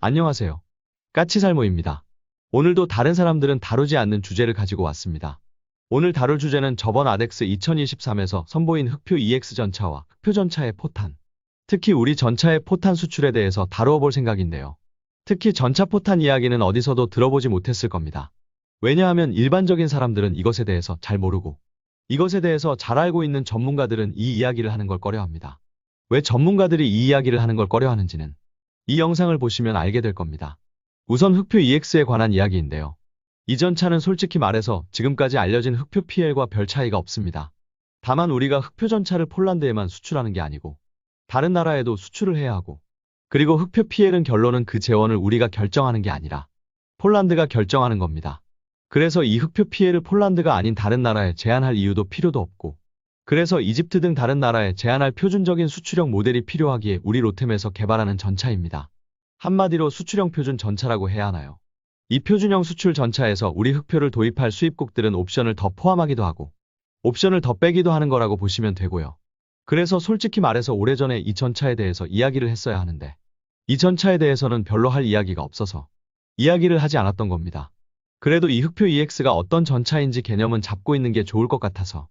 안녕하세요. 까치살모입니다. 오늘도 다른 사람들은 다루지 않는 주제를 가지고 왔습니다. 오늘 다룰 주제는 저번 아덱스 2023에서 선보인 흑표 EX 전차와 흑표 전차의 포탄, 특히 우리 전차의 포탄 수출에 대해서 다루어 볼 생각인데요. 특히 전차 포탄 이야기는 어디서도 들어보지 못했을 겁니다. 왜냐하면 일반적인 사람들은 이것에 대해서 잘 모르고 이것에 대해서 잘 알고 있는 전문가들은 이 이야기를 하는 걸 꺼려합니다. 왜 전문가들이 이 이야기를 하는 걸 꺼려하는지는 이 영상을 보시면 알게 될 겁니다. 우선 흑표 EX에 관한 이야기인데요. 이 전 차는 솔직히 말해서 지금까지 알려진 흑표 PL과 별 차이가 없습니다. 다만 우리가 흑표 전차를 폴란드에만 수출하는 게 아니고 다른 나라에도 수출을 해야 하고 그리고 흑표 PL은 결론은 그 재원을 우리가 결정하는 게 아니라 폴란드가 결정하는 겁니다. 그래서 이 흑표 PL을 폴란드가 아닌 다른 나라에 제한할 이유도 필요도 없고 그래서 이집트 등 다른 나라에 제한할 표준적인 수출형 모델이 필요하기에 우리 로템에서 개발하는 전차입니다. 한마디로 수출형 표준 전차라고 해야 하나요? 이 표준형 수출 전차에서 우리 흑표를 도입할 수입국들은 옵션을 더 포함하기도 하고 옵션을 더 빼기도 하는 거라고 보시면 되고요. 그래서 솔직히 말해서 오래전에 이 전차에 대해서 이야기를 했어야 하는데 이 전차에 대해서는 별로 할 이야기가 없어서 이야기를 하지 않았던 겁니다. 그래도 이 흑표 EX가 어떤 전차인지 개념은 잡고 있는 게 좋을 것 같아서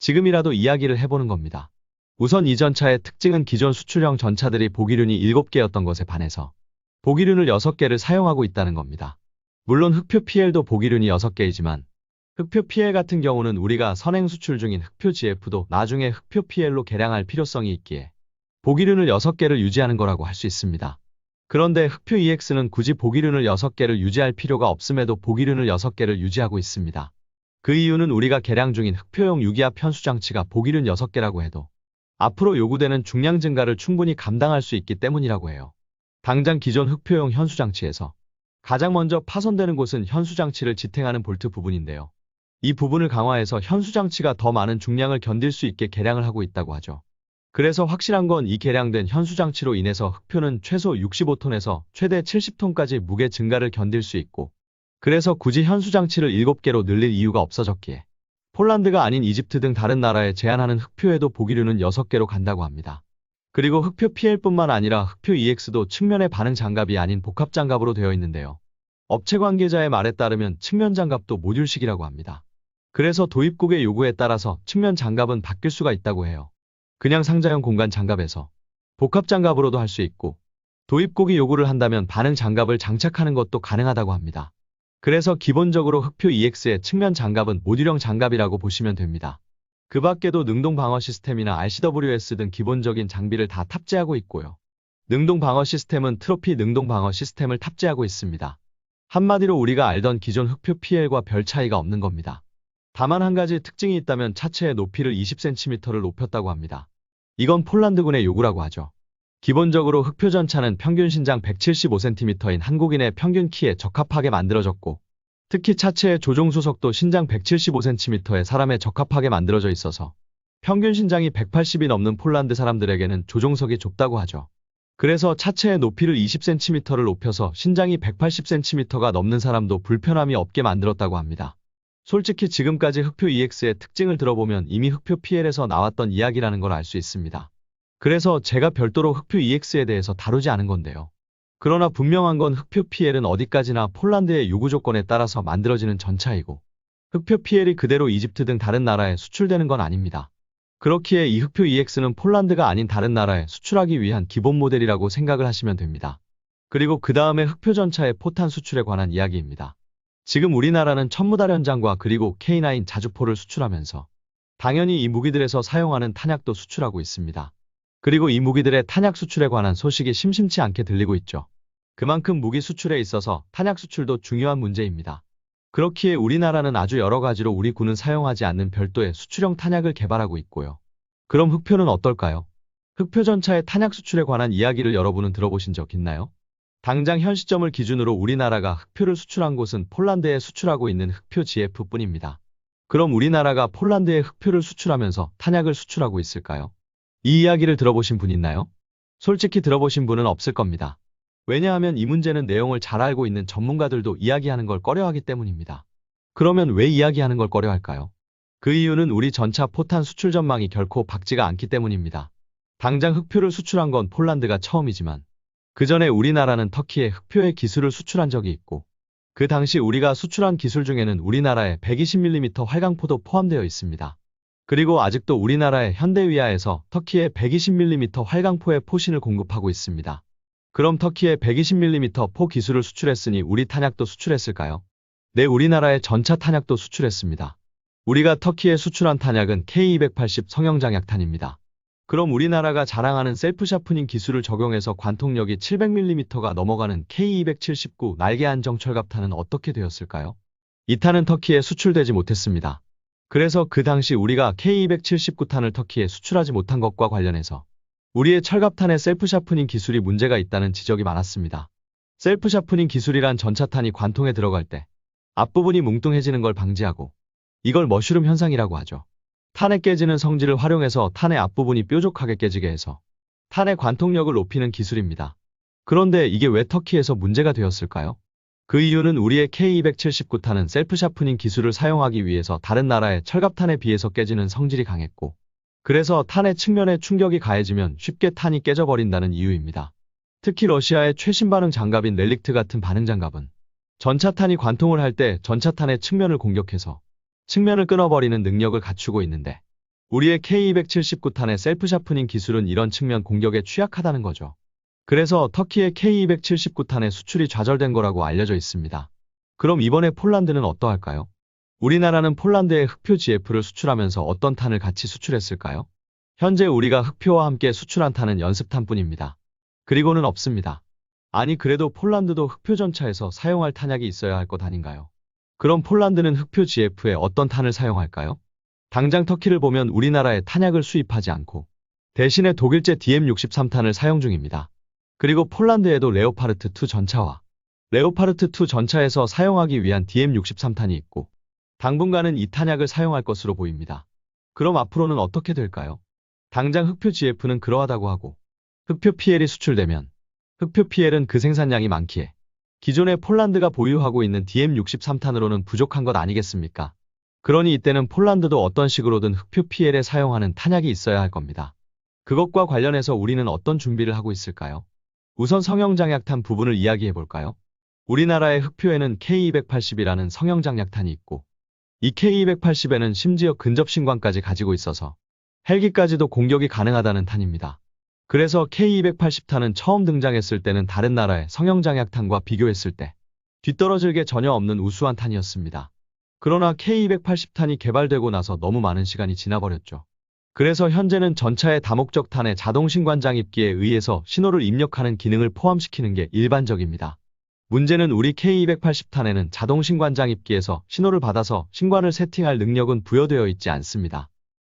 지금이라도 이야기를 해보는 겁니다. 우선 이 전차의 특징은 기존 수출형 전차들이 보기륜이 7개였던 것에 반해서 보기륜을 6개를 사용하고 있다는 겁니다. 물론 흑표 PL도 보기륜이 6개이지만 흑표 PL 같은 경우는 우리가 선행 수출 중인 흑표 GF도 나중에 흑표 PL로 개량할 필요성이 있기에 보기륜을 6개를 유지하는 거라고 할 수 있습니다. 그런데 흑표 EX는 굳이 보기륜을 6개를 유지할 필요가 없음에도 보기륜을 6개를 유지하고 있습니다. 그 이유는 우리가 개량 중인 흑표용 유기압 편수 장치가 보기륜 6개라고 해도 앞으로 요구되는 중량 증가를 충분히 감당할 수 있기 때문이라고 해요. 당장 기존 흑표용 현수 장치에서 가장 먼저 파손되는 곳은 현수 장치를 지탱하는 볼트 부분인데요. 이 부분을 강화해서 현수 장치가 더 많은 중량을 견딜 수 있게 개량을 하고 있다고 하죠. 그래서 확실한 건 이 개량된 현수 장치로 인해서 흑표는 최소 65톤에서 최대 70톤까지 무게 증가를 견딜 수 있고 그래서 굳이 현수 장치를 7개로 늘릴 이유가 없어졌기에 폴란드가 아닌 이집트 등 다른 나라에 제한하는 흑표에도 보기류는 6개로 간다고 합니다. 그리고 흑표 PL뿐만 아니라 흑표 EX도 측면의 반응 장갑이 아닌 복합 장갑으로 되어 있는데요. 업체 관계자의 말에 따르면 측면 장갑도 모듈식이라고 합니다. 그래서 도입국의 요구에 따라서 측면 장갑은 바뀔 수가 있다고 해요. 그냥 상자형 공간 장갑에서 복합 장갑으로도 할 수 있고 도입국이 요구를 한다면 반응 장갑을 장착하는 것도 가능하다고 합니다. 그래서 기본적으로 흑표 EX의 측면 장갑은 모듈형 장갑이라고 보시면 됩니다. 그 밖에도 능동 방어 시스템이나 RCWS 등 기본적인 장비를 다 탑재하고 있고요. 능동 방어 시스템은 트로피 능동 방어 시스템을 탑재하고 있습니다. 한마디로 우리가 알던 기존 흑표 PL과 별 차이가 없는 겁니다. 다만 한 가지 특징이 있다면 차체의 높이를 20cm를 높였다고 합니다. 이건 폴란드군의 요구라고 하죠. 기본적으로 흑표 전차는 평균 신장 175cm인 한국인의 평균 키에 적합하게 만들어졌고 특히 차체의 조종수석도 신장 175cm의 사람에 적합하게 만들어져 있어서 평균 신장이 180이 넘는 폴란드 사람들에게는 조종석이 좁다고 하죠. 그래서 차체의 높이를 20cm를 높여서 신장이 180cm가 넘는 사람도 불편함이 없게 만들었다고 합니다. 솔직히 지금까지 흑표 EX의 특징을 들어보면 이미 흑표 PL에서 나왔던 이야기라는 걸 알 수 있습니다. 그래서 제가 별도로 흑표 EX에 대해서 다루지 않은 건데요. 그러나 분명한 건 흑표 PL은 어디까지나 폴란드의 요구 조건에 따라서 만들어지는 전차이고 흑표 PL이 그대로 이집트 등 다른 나라에 수출되는 건 아닙니다. 그렇기에 이 흑표 EX는 폴란드가 아닌 다른 나라에 수출하기 위한 기본 모델이라고 생각을 하시면 됩니다. 그리고 그 다음에 흑표 전차의 포탄 수출에 관한 이야기입니다. 지금 우리나라는 천무다련장과 그리고 K9 자주포를 수출하면서 당연히 이 무기들에서 사용하는 탄약도 수출하고 있습니다. 그리고 이 무기들의 탄약 수출에 관한 소식이 심심치 않게 들리고 있죠. 그만큼 무기 수출에 있어서 탄약 수출도 중요한 문제입니다. 그렇기에 우리나라는 아주 여러 가지로 우리 군은 사용하지 않는 별도의 수출형 탄약을 개발하고 있고요. 그럼 흑표는 어떨까요? 흑표 전차의 탄약 수출에 관한 이야기를 여러분은 들어보신 적 있나요? 당장 현 시점을 기준으로 우리나라가 흑표를 수출한 곳은 폴란드에 수출하고 있는 흑표 GF뿐입니다. 그럼 우리나라가 폴란드에 흑표를 수출하면서 탄약을 수출하고 있을까요? 이 이야기를 들어보신 분 있나요? 솔직히 들어보신 분은 없을 겁니다. 왜냐하면 이 문제는 내용을 잘 알고 있는 전문가들도 이야기하는 걸 꺼려하기 때문입니다. 그러면 왜 이야기하는 걸 꺼려할까요? 그 이유는 우리 전차 포탄 수출 전망이 결코 밝지가 않기 때문입니다. 당장 흑표를 수출한 건 폴란드가 처음이지만 그 전에 우리나라는 터키에 흑표의 기술을 수출한 적이 있고, 그 당시 우리가 수출한 기술 중에는 우리나라의 120mm 활강포도 포함되어 있습니다. 그리고 아직도 우리나라의 현대위아에서 터키에 120mm 활강포의 포신을 공급하고 있습니다. 그럼 터키에 120mm 포 기술을 수출했으니 우리 탄약도 수출했을까요? 네, 우리나라의 전차 탄약도 수출했습니다. 우리가 터키에 수출한 탄약은 K280 성형장약탄입니다. 그럼 우리나라가 자랑하는 셀프 샤프닝 기술을 적용해서 관통력이 700mm가 넘어가는 K279 날개 안정 철갑탄은 어떻게 되었을까요? 이 탄은 터키에 수출되지 못했습니다. 그래서 그 당시 우리가 K279탄을 터키에 수출하지 못한 것과 관련해서 우리의 철갑탄의 셀프 샤프닝 기술이 문제가 있다는 지적이 많았습니다. 셀프 샤프닝 기술이란 전차탄이 관통에 들어갈 때 앞부분이 뭉뚱해지는 걸 방지하고 이걸 머쉬룸 현상이라고 하죠. 탄에 깨지는 성질을 활용해서 탄의 앞부분이 뾰족하게 깨지게 해서 탄의 관통력을 높이는 기술입니다. 그런데 이게 왜 터키에서 문제가 되었을까요? 그 이유는 우리의 K279탄은 셀프 샤프닝 기술을 사용하기 위해서 다른 나라의 철갑탄에 비해서 깨지는 성질이 강했고 그래서 탄의 측면에 충격이 가해지면 쉽게 탄이 깨져버린다는 이유입니다. 특히 러시아의 최신 반응 장갑인 렐릭트 같은 반응 장갑은 전차탄이 관통을 할 때 전차탄의 측면을 공격해서 측면을 끊어버리는 능력을 갖추고 있는데 우리의 K279탄의 셀프 샤프닝 기술은 이런 측면 공격에 취약하다는 거죠. 그래서 터키의 K279탄의 수출이 좌절된 거라고 알려져 있습니다. 그럼 이번에 폴란드는 어떠할까요? 우리나라는 폴란드에 흑표 GF를 수출하면서 어떤 탄을 같이 수출했을까요? 현재 우리가 흑표와 함께 수출한 탄은 연습탄뿐입니다. 그리고는 없습니다. 아니 그래도 폴란드도 흑표 전차에서 사용할 탄약이 있어야 할 것 아닌가요? 그럼 폴란드는 흑표 GF에 어떤 탄을 사용할까요? 당장 터키를 보면 우리나라에 탄약을 수입하지 않고 대신에 독일제 DM63탄을 사용 중입니다. 그리고 폴란드에도 레오파르트2 전차와 레오파르트2 전차에서 사용하기 위한 DM63탄이 있고 당분간은 이 탄약을 사용할 것으로 보입니다. 그럼 앞으로는 어떻게 될까요? 당장 흑표 GF는 그러하다고 하고 흑표 PL이 수출되면 흑표 PL은 그 생산량이 많기에 기존에 폴란드가 보유하고 있는 DM63탄으로는 부족한 것 아니겠습니까? 그러니 이때는 폴란드도 어떤 식으로든 흑표 PL에 사용하는 탄약이 있어야 할 겁니다. 그것과 관련해서 우리는 어떤 준비를 하고 있을까요? 우선 성형장약탄 부분을 이야기해 볼까요? 우리나라의 흑표에는 K280이라는 성형장약탄이 있고 이 K280에는 심지어 근접신광까지 가지고 있어서 헬기까지도 공격이 가능하다는 탄입니다. 그래서 K280탄은 처음 등장했을 때는 다른 나라의 성형장약탄과 비교했을 때 뒤떨어질 게 전혀 없는 우수한 탄이었습니다. 그러나 K280탄이 개발되고 나서 너무 많은 시간이 지나버렸죠. 그래서 현재는 전차의 다목적 탄에 자동 신관장 입기에 의해서 신호를 입력하는 기능을 포함시키는 게 일반적입니다. 문제는 우리 K280탄에는 자동 신관장 입기에서 신호를 받아서 신관을 세팅할 능력은 부여되어 있지 않습니다.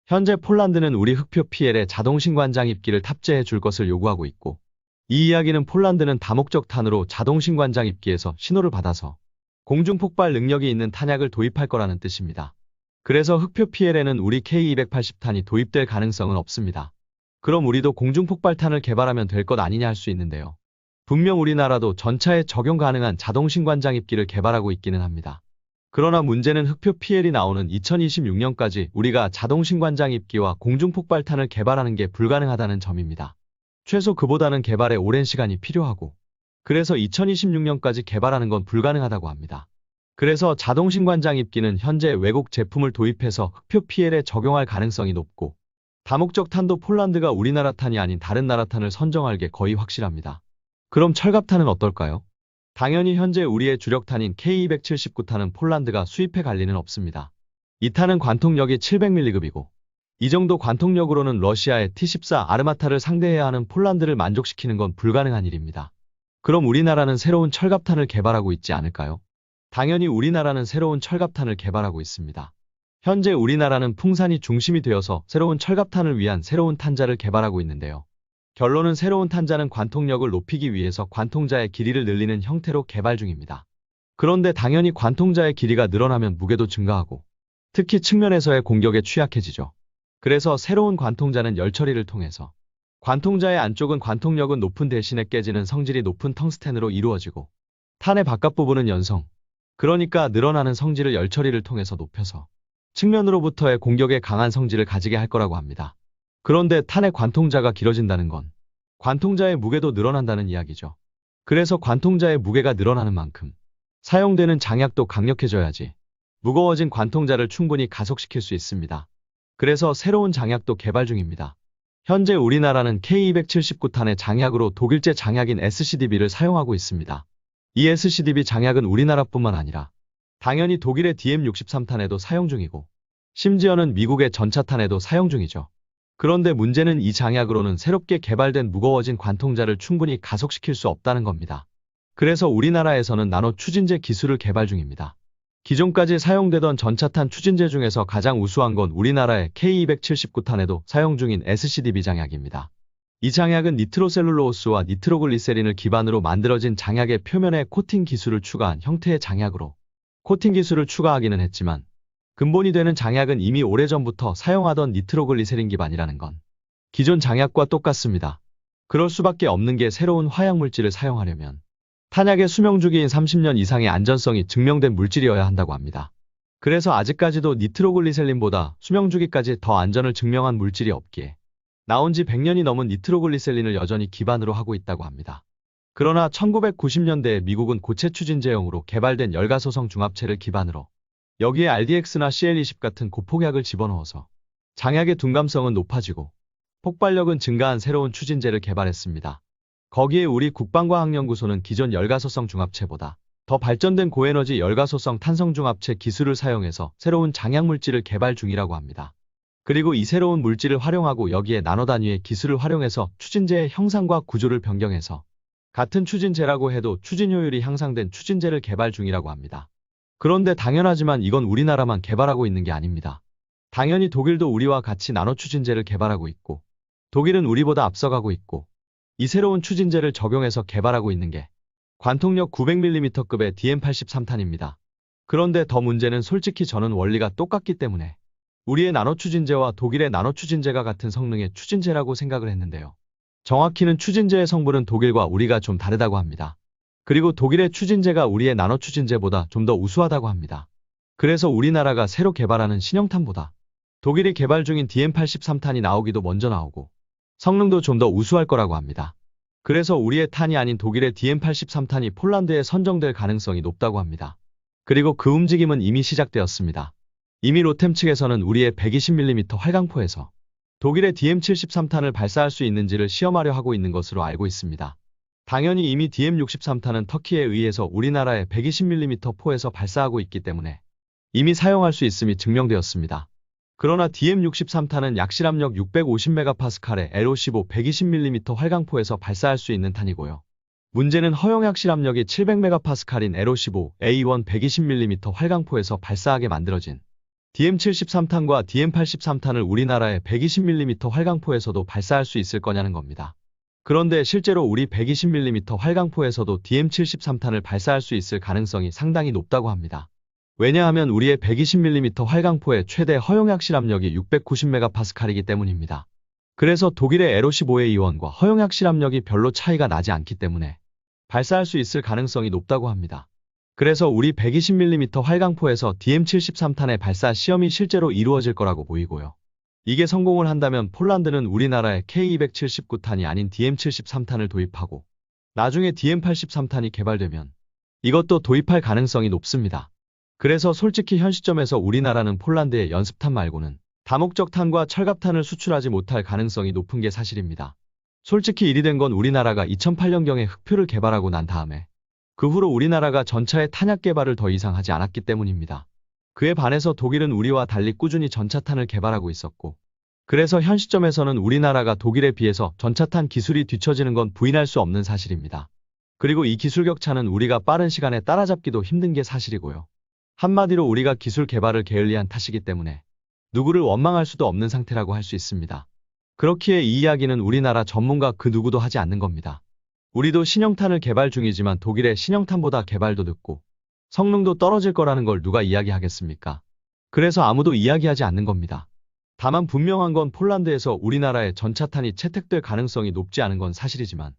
현재 폴란드는 우리 흑표 PL에 자동 신관장 입기를 탑재해 줄 것을 요구하고 있고 이 이야기는 폴란드는 다목적 탄으로 자동 신관장 입기에서 신호를 받아서 공중 폭발 능력이 있는 탄약을 도입할 거라는 뜻입니다. 그래서 흑표 PL에는 우리 K280탄이 도입될 가능성은 없습니다. 그럼 우리도 공중폭발탄을 개발하면 될 것 아니냐 할 수 있는데요. 분명 우리나라도 전차에 적용 가능한 자동 신관장 입기를 개발하고 있기는 합니다. 그러나 문제는 흑표 PL이 나오는 2026년까지 우리가 자동 신관장 입기와 공중폭발탄을 개발하는 게 불가능하다는 점입니다. 최소 그보다는 개발에 오랜 시간이 필요하고 그래서 2026년까지 개발하는 건 불가능하다고 합니다. 그래서 자동 신관장 입기는 현재 외국 제품을 도입해서 흑표 PL에 적용할 가능성이 높고 다목적 탄도 폴란드가 우리나라 탄이 아닌 다른 나라 탄을 선정할 게 거의 확실합니다. 그럼 철갑탄은 어떨까요? 당연히 현재 우리의 주력탄인 K279탄은 폴란드가 수입해 갈 리는 없습니다. 이 탄은 관통력이 700mg이고 이 정도 관통력으로는 러시아의 T14 아르마타를 상대해야 하는 폴란드를 만족시키는 건 불가능한 일입니다. 그럼 우리나라는 새로운 철갑탄을 개발하고 있지 않을까요? 당연히 우리나라는 새로운 철갑탄을 개발하고 있습니다. 현재 우리나라는 풍산이 중심이 되어서 새로운 철갑탄을 위한 새로운 탄자를 개발하고 있는데요. 결론은 새로운 탄자는 관통력을 높이기 위해서 관통자의 길이를 늘리는 형태로 개발 중입니다. 그런데 당연히 관통자의 길이가 늘어나면 무게도 증가하고 특히 측면에서의 공격에 취약해지죠. 그래서 새로운 관통자는 열처리를 통해서 관통자의 안쪽은 관통력은 높은 대신에 깨지는 성질이 높은 텅스텐으로 이루어지고 탄의 바깥 부분은 연성, 그러니까 늘어나는 성질을 열처리를 통해서 높여서 측면으로부터의 공격에 강한 성질을 가지게 할 거라고 합니다. 그런데 탄의 관통자가 길어진다는 건 관통자의 무게도 늘어난다는 이야기죠. 그래서 관통자의 무게가 늘어나는 만큼 사용되는 장약도 강력해져야지 무거워진 관통자를 충분히 가속시킬 수 있습니다. 그래서 새로운 장약도 개발 중입니다. 현재 우리나라는 K279탄의 장약으로 독일제 장약인 SCDB를 사용하고 있습니다. 이 SCDB 장약은 우리나라뿐만 아니라 당연히 독일의 DM63탄에도 사용 중이고 심지어는 미국의 전차탄에도 사용 중이죠. 그런데 문제는 이 장약으로는 새롭게 개발된 무거워진 관통자를 충분히 가속시킬 수 없다는 겁니다. 그래서 우리나라에서는 나노 추진제 기술을 개발 중입니다. 기존까지 사용되던 전차탄 추진제 중에서 가장 우수한 건 우리나라의 K279탄에도 사용 중인 SCDB 장약입니다. 이 장약은 니트로셀룰로스와 니트로글리세린을 기반으로 만들어진 장약의 표면에 코팅 기술을 추가한 형태의 장약으로 코팅 기술을 추가하기는 했지만 근본이 되는 장약은 이미 오래전부터 사용하던 니트로글리세린 기반이라는 건 기존 장약과 똑같습니다. 그럴 수밖에 없는 게 새로운 화약 물질을 사용하려면 탄약의 수명 주기인 30년 이상의 안전성이 증명된 물질이어야 한다고 합니다. 그래서 아직까지도 니트로글리셀린보다 수명 주기까지 더 안전을 증명한 물질이 없기에 나온 지 100년이 넘은 니트로글리셀린을 여전히 기반으로 하고 있다고 합니다. 그러나 1990년대에 미국은 고체 추진제형으로 개발된 열가소성 중합체를 기반으로 여기에 RDX나 CL20 같은 고폭약을 집어넣어서 장약의 둔감성은 높아지고 폭발력은 증가한 새로운 추진제를 개발했습니다. 거기에 우리 국방과학연구소는 기존 열가소성 중합체보다 더 발전된 고에너지 열가소성 탄성중합체 기술을 사용해서 새로운 장약 물질을 개발 중이라고 합니다. 그리고 이 새로운 물질을 활용하고 여기에 나노 단위의 기술을 활용해서 추진제의 형상과 구조를 변경해서 같은 추진제라고 해도 추진 효율이 향상된 추진제를 개발 중이라고 합니다. 그런데 당연하지만 이건 우리나라만 개발하고 있는 게 아닙니다. 당연히 독일도 우리와 같이 나노 추진제를 개발하고 있고 독일은 우리보다 앞서가고 있고 이 새로운 추진제를 적용해서 개발하고 있는 게 관통력 900mm급의 DM83탄입니다. 그런데 더 문제는 솔직히 저는 원리가 똑같기 때문에 우리의 나노 추진제와 독일의 나노 추진제가 같은 성능의 추진제라고 생각을 했는데요. 정확히는 추진제의 성분은 독일과 우리가 좀 다르다고 합니다. 그리고 독일의 추진제가 우리의 나노 추진제보다 좀 더 우수하다고 합니다. 그래서 우리나라가 새로 개발하는 신형탄보다 독일이 개발 중인 DM83탄이 나오기도 먼저 나오고 성능도 좀 더 우수할 거라고 합니다. 그래서 우리의 탄이 아닌 독일의 DM83탄이 폴란드에 선정될 가능성이 높다고 합니다. 그리고 그 움직임은 이미 시작되었습니다. 이미 로템 측에서는 우리의 120mm 활강포에서 독일의 DM73탄을 발사할 수 있는지를 시험하려 하고 있는 것으로 알고 있습니다. 당연히 이미 DM63탄은 터키에 의해서 우리나라의 120mm 포에서 발사하고 있기 때문에 이미 사용할 수 있음이 증명되었습니다. 그러나 DM63탄은 약실압력 650MPa의 L55 120mm 활강포에서 발사할 수 있는 탄이고요. 문제는 허용 약실압력이 700MPa인 L55 A1 120mm 활강포에서 발사하게 만들어진 DM73탄과 DM83탄을 우리나라의 120mm 활강포에서도 발사할 수 있을 거냐는 겁니다. 그런데 실제로 우리 120mm 활강포에서도 DM73탄을 발사할 수 있을 가능성이 상당히 높다고 합니다. 왜냐하면 우리의 120mm 활강포의 최대 허용 약 실압력이 690MPa이기 때문입니다. 그래서 독일의 L55A1과 허용 약 실압력이 별로 차이가 나지 않기 때문에 발사할 수 있을 가능성이 높다고 합니다. 그래서 우리 120mm 활강포에서 DM73탄의 발사 시험이 실제로 이루어질 거라고 보이고요. 이게 성공을 한다면 폴란드는 우리나라의 K279탄이 아닌 DM73탄을 도입하고 나중에 DM83탄이 개발되면 이것도 도입할 가능성이 높습니다. 그래서 솔직히 현 시점에서 우리나라는 폴란드의 연습탄 말고는 다목적탄과 철갑탄을 수출하지 못할 가능성이 높은 게 사실입니다. 솔직히 일이 된 건 우리나라가 2008년경에 흑표를 개발하고 난 다음에 그 후로 우리나라가 전차의 탄약 개발을 더 이상 하지 않았기 때문입니다. 그에 반해서 독일은 우리와 달리 꾸준히 전차탄을 개발하고 있었고 그래서 현 시점에서는 우리나라가 독일에 비해서 전차탄 기술이 뒤처지는 건 부인할 수 없는 사실입니다. 그리고 이 기술 격차는 우리가 빠른 시간에 따라잡기도 힘든 게 사실이고요. 한마디로 우리가 기술 개발을 게을리한 탓이기 때문에 누구를 원망할 수도 없는 상태라고 할 수 있습니다. 그렇기에 이 이야기는 우리나라 전문가 그 누구도 하지 않는 겁니다. 우리도 신형탄을 개발 중이지만 독일의 신형탄보다 개발도 늦고 성능도 떨어질 거라는 걸 누가 이야기하겠습니까? 그래서 아무도 이야기하지 않는 겁니다. 다만 분명한 건 폴란드에서 우리나라의 전차탄이 채택될 가능성이 높지 않은 건 사실이지만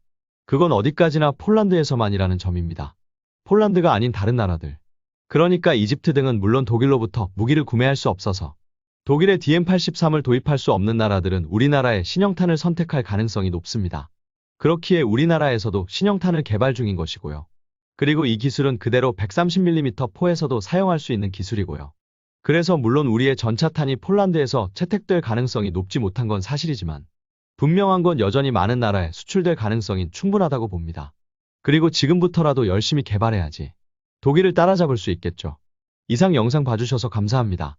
그건 어디까지나 폴란드에서만이라는 점입니다. 폴란드가 아닌 다른 나라들. 그러니까 이집트 등은 물론 독일로부터 무기를 구매할 수 없어서 독일의 DM83을 도입할 수 없는 나라들은 우리나라의 신형탄을 선택할 가능성이 높습니다. 그렇기에 우리나라에서도 신형탄을 개발 중인 것이고요. 그리고 이 기술은 그대로 130mm 포에서도 사용할 수 있는 기술이고요. 그래서 물론 우리의 전차탄이 폴란드에서 채택될 가능성이 높지 못한 건 사실이지만 분명한 건 여전히 많은 나라에 수출될 가능성이 충분하다고 봅니다. 그리고 지금부터라도 열심히 개발해야지 독일을 따라잡을 수 있겠죠. 이상 영상 봐주셔서 감사합니다.